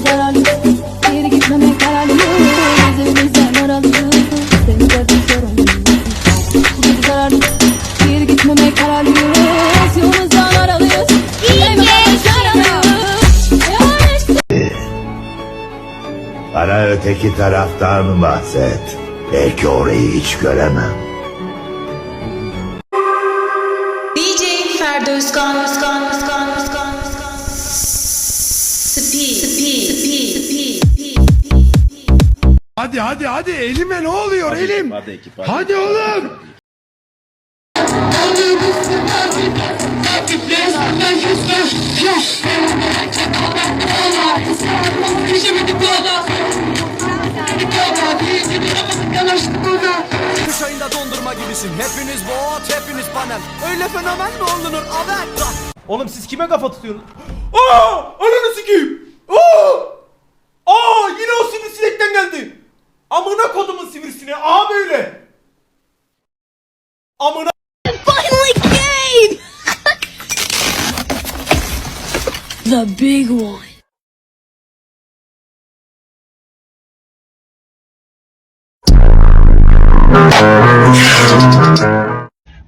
Gitmeme kararlıyız Geri gitmeme kararlıyız Evimizden aralıyız Seni bir sorun gece kararlıyız Geri gitmeme kararlıyız Yolumuzdan aralıyız. Bana öteki taraftan bahset. Belki orayı hiç göremem. Hadi hadi hadi elime ne oluyor elim? Hadi oğlum. Kış ayında dondurma gibisin. Hepiniz bot, hepiniz panel. Öyle fenomen mi olunur? Evet. Oğlum siz kime kafa tutuyorsunuz? Aa! Ananı sikeyim! Aa! Aa! Yine o sivrisinekten geldi. Amına sivrisine. Aa böyle. Amına Finally came! the big one.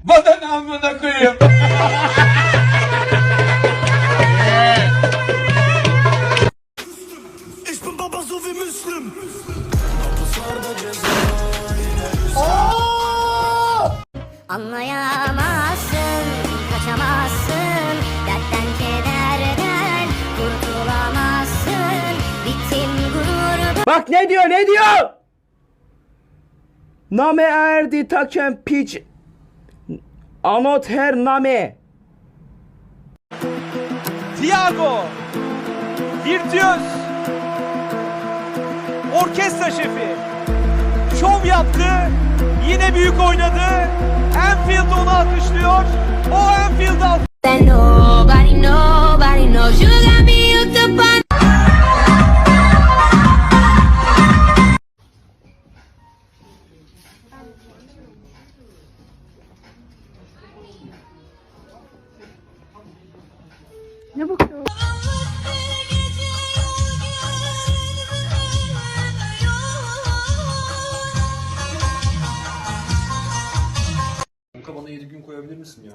Vatan amına koyayım. Ich bin Baba so wie Müslüm. Anlayamazsın, kaçamazsın Dertten kederden kurtulamazsın Bittim gurur Bak ne diyor ne diyor? Name erdi taken piç. Anot her name. Tiago. Virtüöz. Orkestra şefi. Şov yaptı. Yine büyük oynadı. Anfield onu alkışlıyor. O Anfield alkışlıyor. Koyabilir misin ya?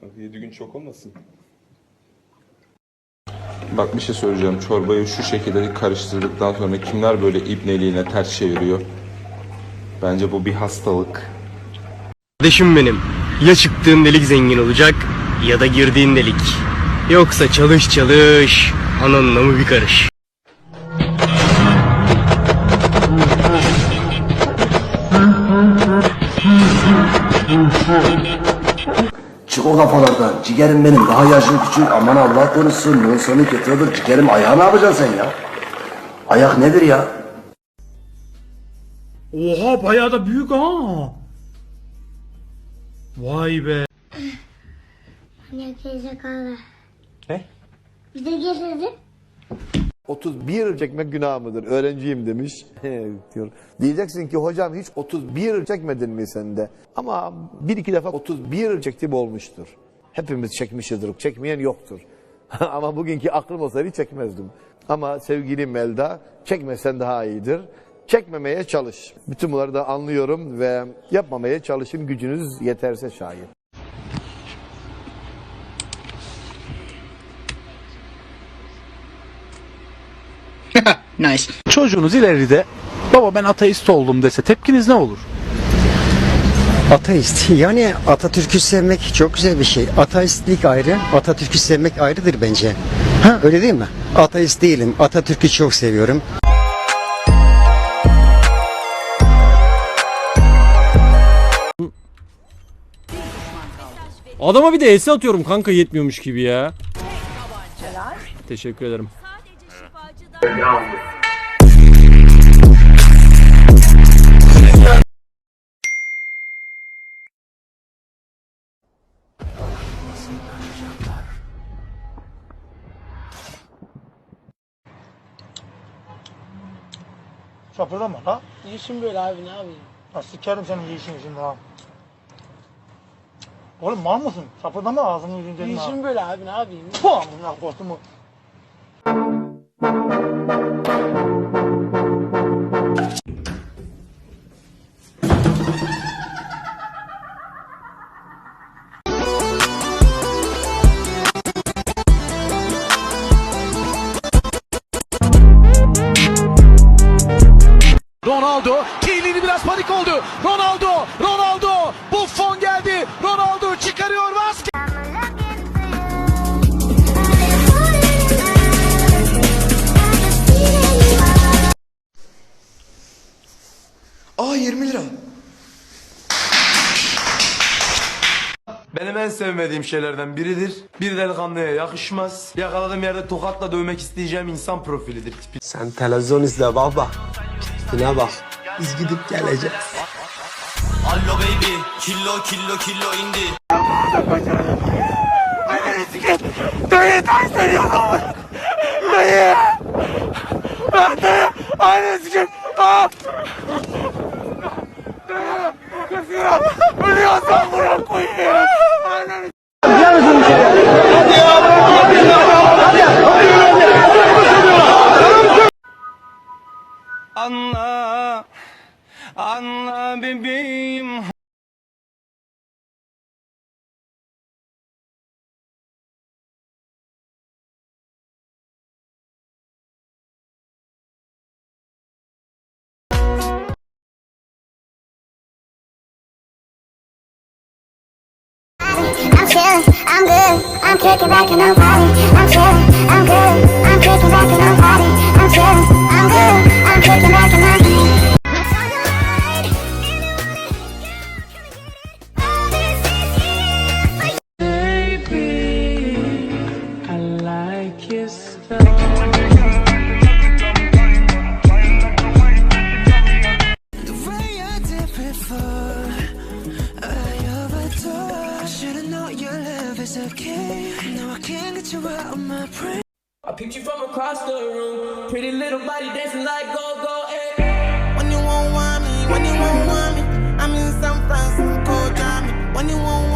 Kanka 7 gün çok olmasın. Bak bir şey söyleyeceğim. Çorbayı şu şekilde karıştırdıktan sonra kimler böyle ibneliğine ters çeviriyor? Bence bu bir hastalık. Kardeşim benim. Ya çıktığın delik zengin olacak ya da girdiğin delik. Yoksa çalış çalış. Ananla mı bir karış. Çık o kafalardan. Ciğerim benim. Daha yaşım küçük. Aman Allah korusun. Bunun sonu kötü olur. Ciğerim ayağı ne yapacaksın sen ya? Ayak nedir ya? Oha bayağı da büyük ha. Vay be. Ya teyze kahve. Ne? Bir de getirdi. 31 çekmek günah mıdır? Öğrenciyim demiş. diyor. Diyeceksin ki hocam hiç 31 çekmedin mi sen de? Ama bir iki defa 31 çektiğim olmuştur. Hepimiz çekmişizdir. Çekmeyen yoktur. Ama bugünkü aklım olsaydı çekmezdim. Ama sevgili Melda çekmesen daha iyidir. Çekmemeye çalış. Bütün bunları da anlıyorum ve yapmamaya çalışın gücünüz yeterse şayet. Çocuğunuz ileride baba ben ateist oldum dese tepkiniz ne olur? Ateist. Yani Atatürk'ü sevmek çok güzel bir şey. Ateistlik ayrı, Atatürk'ü sevmek ayrıdır bence. Ha öyle değil mi? Ateist değilim. Atatürk'ü çok seviyorum. Adama bir de ES atıyorum kanka yetmiyormuş gibi ya. Teşekkür ederim. Şapırdama la. İşim böyle abi ne yapayım? Ha sikerim senin yiyişini şimdi ha. Oğlum mal mısın? Şapırdama ağzını yüzünü dedim ha. böyle abi ne yapayım? Puh amına kostumu. Benim en sevmediğim şeylerden biridir. Bir delikanlıya yakışmaz. Yakaladığım yerde tokatla dövmek isteyeceğim insan profilidir. Tipi. Sen televizyon izle baba. Tipine bak. Biz gidip geleceğiz. Allo baby, kilo kilo kilo indi. Anla, I'm kicking back and I'm vibing. I'm chillin', I'm good, I'm kicking back and I'm I can't get you out of my brain. I picked you from across the room. Pretty little body dancing like go go. Hey. When you won't want me, when you won't want me, I'm in San Francisco, Johnny. When you won't